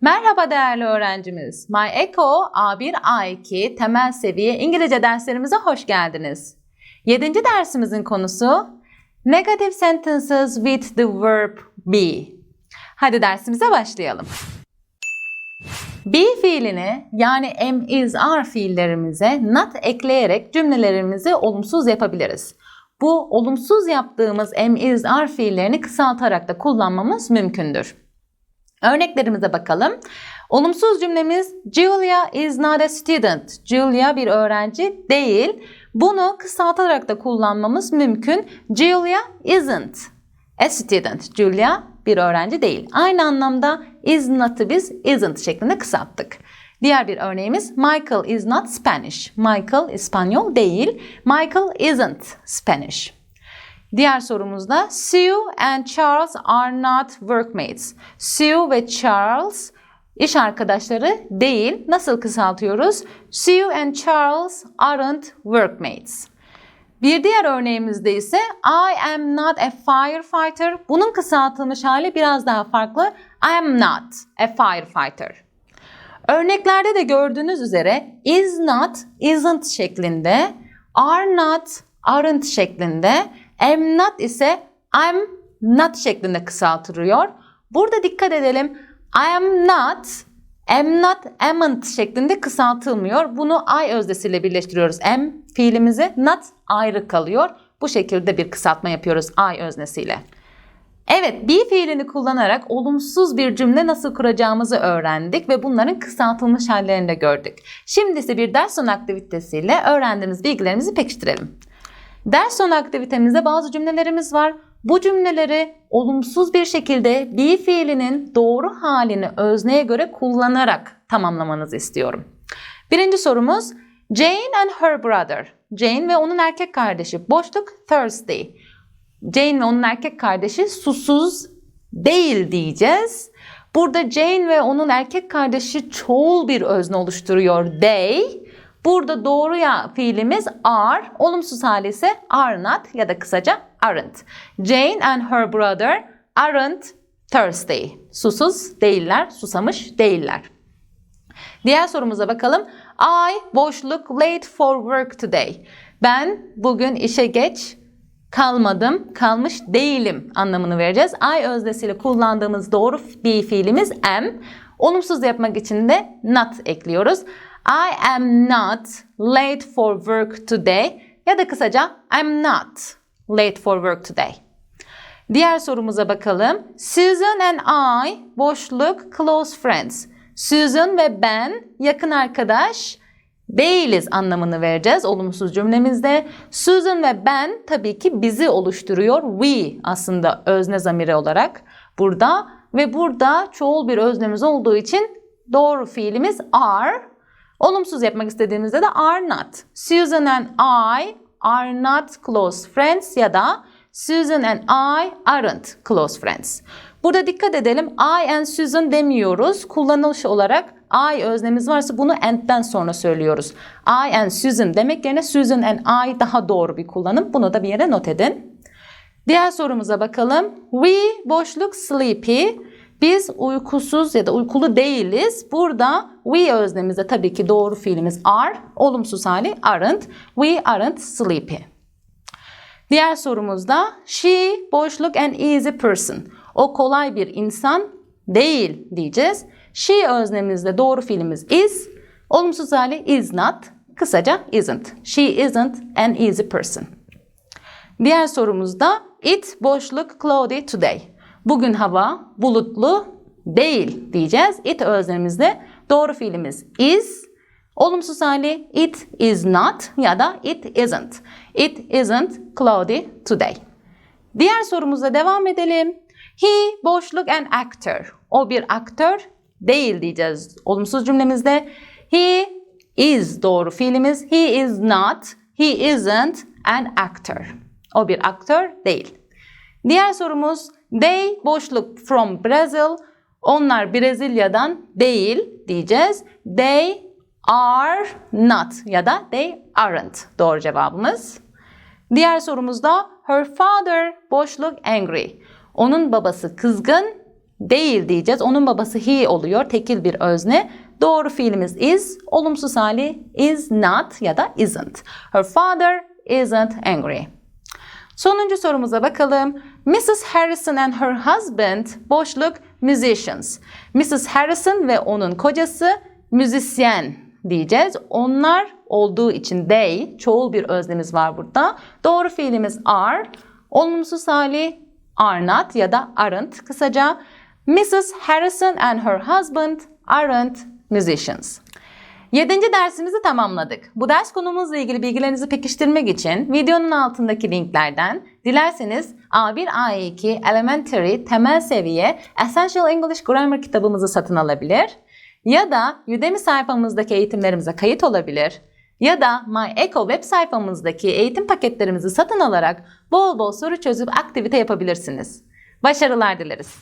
Merhaba değerli öğrencimiz. My Echo A1 A2 temel seviye İngilizce derslerimize hoş geldiniz. 7. dersimizin konusu Negative sentences with the verb be. Hadi dersimize başlayalım. Be fiilini yani am, is, are fiillerimize not ekleyerek cümlelerimizi olumsuz yapabiliriz. Bu olumsuz yaptığımız am, is, are fiillerini kısaltarak da kullanmamız mümkündür. Örneklerimize bakalım. Olumsuz cümlemiz Julia is not a student. Julia bir öğrenci değil. Bunu kısaltarak da kullanmamız mümkün. Julia isn't a student. Julia bir öğrenci değil. Aynı anlamda is not'ı biz isn't şeklinde kısalttık. Diğer bir örneğimiz Michael is not Spanish. Michael İspanyol değil. Michael isn't Spanish. Diğer sorumuzda Sue and Charles are not workmates. Sue ve Charles iş arkadaşları değil. Nasıl kısaltıyoruz? Sue and Charles aren't workmates. Bir diğer örneğimizde ise I am not a firefighter. Bunun kısaltılmış hali biraz daha farklı. I am not a firefighter. Örneklerde de gördüğünüz üzere is not, isn't şeklinde, are not, aren't şeklinde, am not ise I'm not şeklinde kısaltılıyor. Burada dikkat edelim. I am not, am not, amn't şeklinde kısaltılmıyor. Bunu I özdesiyle birleştiriyoruz. Am fiilimizi not ayrı kalıyor. Bu şekilde bir kısaltma yapıyoruz I öznesiyle. Evet, be fiilini kullanarak olumsuz bir cümle nasıl kuracağımızı öğrendik ve bunların kısaltılmış hallerini de gördük. Şimdi ise bir ders sonu aktivitesiyle öğrendiğimiz bilgilerimizi pekiştirelim. Ders sonu aktivitemizde bazı cümlelerimiz var. Bu cümleleri olumsuz bir şekilde be fiilinin doğru halini özneye göre kullanarak tamamlamanızı istiyorum. Birinci sorumuz Jane and her brother. Jane ve onun erkek kardeşi. Boşluk thirsty. Jane ve onun erkek kardeşi susuz değil diyeceğiz. Burada Jane ve onun erkek kardeşi çoğul bir özne oluşturuyor. They. Burada doğru ya fiilimiz are, olumsuz hali ise are not ya da kısaca aren't. Jane and her brother aren't thirsty. Susuz değiller, susamış değiller. Diğer sorumuza bakalım. I boşluk late for work today. Ben bugün işe geç kalmadım, kalmış değilim anlamını vereceğiz. I öznesiyle kullandığımız doğru bir fiilimiz am. Olumsuz yapmak için de not ekliyoruz. I am not late for work today ya da kısaca I'm not late for work today. Diğer sorumuza bakalım. Susan and I boşluk close friends. Susan ve ben yakın arkadaş değiliz anlamını vereceğiz olumsuz cümlemizde. Susan ve ben tabii ki bizi oluşturuyor. We aslında özne zamiri olarak burada ve burada çoğul bir öznemiz olduğu için doğru fiilimiz are. Olumsuz yapmak istediğimizde de are not. Susan and I are not close friends ya da Susan and I aren't close friends. Burada dikkat edelim. I and Susan demiyoruz. Kullanılış olarak I öznemiz varsa bunu and'den sonra söylüyoruz. I and Susan demek yerine Susan and I daha doğru bir kullanım. Bunu da bir yere not edin. Diğer sorumuza bakalım. We boşluk sleepy. Biz uykusuz ya da uykulu değiliz. Burada we öznemizde tabii ki doğru fiilimiz are. Olumsuz hali aren't. We aren't sleepy. Diğer sorumuzda she boşluk an easy person. O kolay bir insan değil diyeceğiz. She öznemizde doğru fiilimiz is. Olumsuz hali is not. Kısaca isn't. She isn't an easy person. Diğer sorumuzda it boşluk cloudy today. Bugün hava bulutlu değil diyeceğiz. It özlemimizde doğru fiilimiz is. Olumsuz hali it is not ya da it isn't. It isn't cloudy today. Diğer sorumuza devam edelim. He boşluk an actor. O bir aktör değil diyeceğiz. Olumsuz cümlemizde he is doğru fiilimiz. He is not, he isn't an actor. O bir aktör değil. Diğer sorumuz they boşluk from Brazil. Onlar Brezilya'dan değil diyeceğiz. They are not ya da they aren't doğru cevabımız. Diğer sorumuzda her father boşluk angry. Onun babası kızgın değil diyeceğiz. Onun babası he oluyor. Tekil bir özne. Doğru fiilimiz is. Olumsuz hali is not ya da isn't. Her father isn't angry. Sonuncu sorumuza bakalım. Mrs. Harrison and her husband boşluk musicians. Mrs. Harrison ve onun kocası müzisyen diyeceğiz. Onlar olduğu için they, çoğul bir öznemiz var burada. Doğru fiilimiz are. Olumsuz hali are not ya da aren't kısaca. Mrs. Harrison and her husband aren't musicians. Yedinci dersimizi tamamladık. Bu ders konumuzla ilgili bilgilerinizi pekiştirmek için videonun altındaki linklerden dilerseniz A1 A2 Elementary temel seviye Essential English Grammar kitabımızı satın alabilir ya da Udemy sayfamızdaki eğitimlerimize kayıt olabilir ya da My Echo web sayfamızdaki eğitim paketlerimizi satın alarak bol bol soru çözüp aktivite yapabilirsiniz. Başarılar dileriz.